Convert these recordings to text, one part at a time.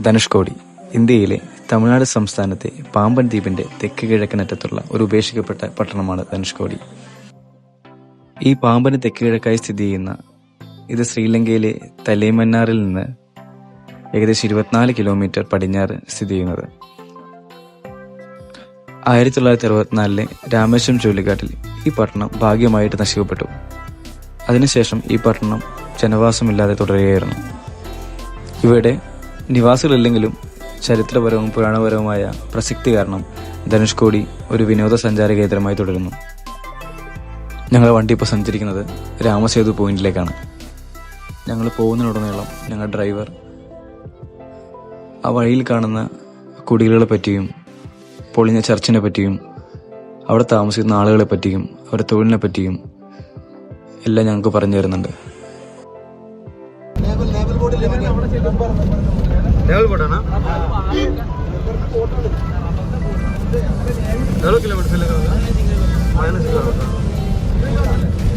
ധനുഷ്കോടി ഇന്ത്യയിലെ തമിഴ്നാട് സംസ്ഥാനത്തെ പാമ്പൻ ദ്വീപിന്റെ തെക്ക് കിഴക്കനറ്റത്തുള്ള ഒരു ഉപേക്ഷിക്കപ്പെട്ട പട്ടണമാണ് ധനുഷ്കോടി. ഈ പാമ്പന് തെക്ക് കിഴക്കായി സ്ഥിതി ചെയ്യുന്ന ഇത് ശ്രീലങ്കയിലെ തലേമന്നാറിൽ നിന്ന് ഏകദേശം ഇരുപത്തിനാല് കിലോമീറ്റർ പടിഞ്ഞാറ് സ്ഥിതി ചെയ്യുന്നത്. ആയിരത്തി തൊള്ളായിരത്തി അറുപത്തിനാലിലെ രാമേശ്വരം ചുഴലിക്കാട്ടിൽ ഈ പട്ടണം ഭാഗ്യമായിട്ട് നശിക്കപ്പെട്ടു. അതിനുശേഷം ഈ പട്ടണം ജനവാസമില്ലാതെ തുടരുകയായിരുന്നു. ഇവിടെ നിവാസികളില്ലെങ്കിലും ചരിത്രപരവും പുരാണപരവുമായ പ്രസക്തി കാരണം ധനുഷ്കോടി ഒരു വിനോദസഞ്ചാര കേന്ദ്രമായി തുടരുന്നു. ഞങ്ങളുടെ വണ്ടി ഇപ്പോൾ സഞ്ചരിക്കുന്നത് രാമസേതു പോയിന്റിലേക്കാണ്. ഞങ്ങൾ പോകുന്നതിനുടനീളം ഞങ്ങളുടെ ഡ്രൈവർ ആ വഴിയിൽ കാണുന്ന കുടികളെ പറ്റിയും പൊളിഞ്ഞ ചർച്ചിനെ പറ്റിയും അവിടെ താമസിക്കുന്ന ആളുകളെ പറ്റിയും അവരുടെ തൊഴിലിനെ പറ്റിയും എല്ലാം ഞങ്ങൾക്ക് പറഞ്ഞു തരുന്നുണ്ട്. డెవల్ పోటానా డెవల్ కిలోమీటర్స్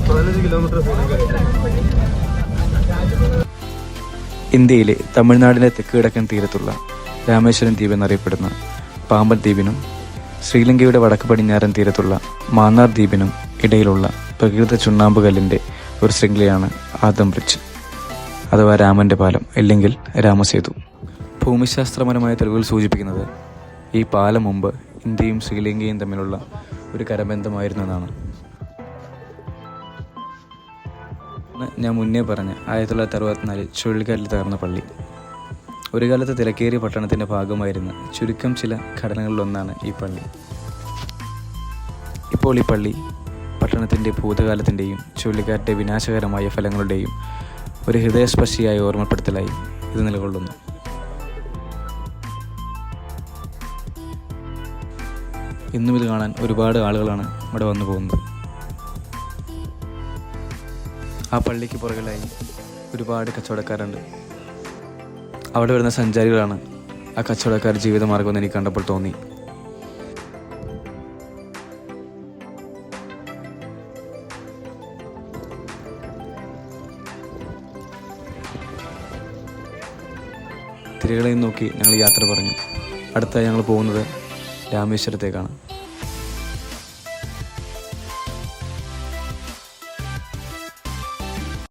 പതിനഞ്ച് കിലോമീറ്റർ ഇന്ത്യയിലെ തമിഴ്നാടിന്റെ തെക്ക് കിടക്കൻ തീരത്തുള്ള രാമേശ്വരം ദ്വീപ് എന്നറിയപ്പെടുന്ന പാമ്പൻ ദ്വീപിനും ശ്രീലങ്കയുടെ വടക്ക് പടിഞ്ഞാറൻ തീരത്തുള്ള മാന്നാർ ദ്വീപിനും ഇടയിലുള്ള പ്രകൃത ചുണ്ണാമ്പുകല്ലിന്റെ ഒരു ശൃംഖലയാണ് ആദം ബ്രിഡ്ജ്. അഥവാ രാമന്റെ പാലം ഇല്ലെങ്കിൽ രാമസേതു. ഭൂമിശാസ്ത്രപരമായ തെളിവുകൾ സൂചിപ്പിക്കുന്നത് ഈ പാലം മുമ്പ് ഇന്ത്യയും ശ്രീലങ്കയും തമ്മിലുള്ള ഒരു കരബന്ധമായിരുന്നു എന്നാണ് ഞാൻ മുന്നേ പറഞ്ഞ ആയിരത്തി തൊള്ളായിരത്തി അറുപത്തിനാലിൽ ചുഴലിക്കാറ്റിൽ തകർന്ന പള്ളി. ഒരു കാലത്ത് തിരക്കേറിയ പട്ടണത്തിന്റെ ഭാഗമായിരുന്ന ചുരുക്കം ചില ഘടനകളിലൊന്നാണ് ഈ പള്ളി. ഇപ്പോൾ ഈ പള്ളി പട്ടണത്തിന്റെ ഭൂതകാലത്തിന്റെയും ചുഴലിക്കാറ്റിന്റെ വിനാശകരമായ ഫലങ്ങളുടെയും ഒരു ഹൃദയസ്പർശിയായ ഓർമ്മപ്പെടുത്തലായി ഇത് നിലകൊള്ളുന്നു. ഇന്നും ഇത് കാണാൻ ഒരുപാട് ആളുകളാണ് ഇവിടെ വന്നു പോകുന്നത്. ആ പള്ളിക്ക് പുറകിലായി ഒരുപാട് കച്ചവടക്കാരുണ്ട്. അവിടെ വരുന്ന സഞ്ചാരികളാണ് ആ കച്ചവടക്കാർ ജീവിതമാർഗമെന്ന് എനിക്ക് കണ്ടപ്പോൾ തോന്നി. തിരകളെയും നോക്കി ഞങ്ങൾ യാത്ര പറഞ്ഞു. അടുത്തായി ഞങ്ങൾ പോകുന്നത് രാമേശ്വരത്തേക്കാണ്.